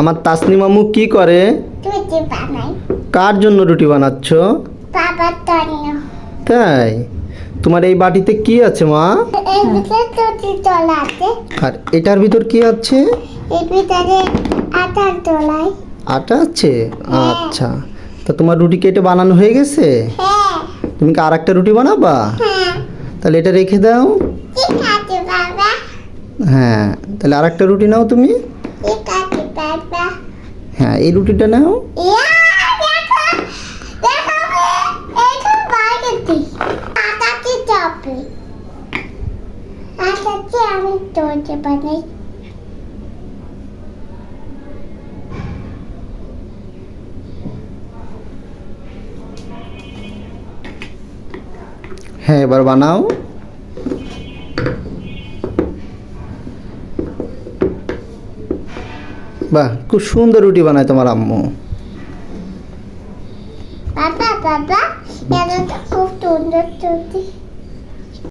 আমার তাসনি মামু কি করে? রুটি বানাই কার জন্য রুটি বানাচ্ছ? বাবার জন্য। তাই? তোমার এই বাটিতে কি আছে মা? এর ভিতরে রুটি তোলা আছে। আর এটার ভিতর কি আছে? এর ভিতরে আটার তোলাই আটা আছে? আচ্ছা। তা তোমার রুটি কেটে বানানো হয়ে গেছে? হ্যাঁ। তুমি কি আর একটা রুটি বানাবা? হ্যাঁ। তাহলে এটা রেখে দাও। হ্যাঁ। তাহলে আর একটা রুটি নাও তুমি। হ্যাঁ এই রুটিটা নাও। আমি বানাই হ্যাঁ এবার বানাও। বাহ খুব সুন্দর রুটি বানায় তোমার আম্মু। বাবা বাবা খুব সুন্দর রুটি।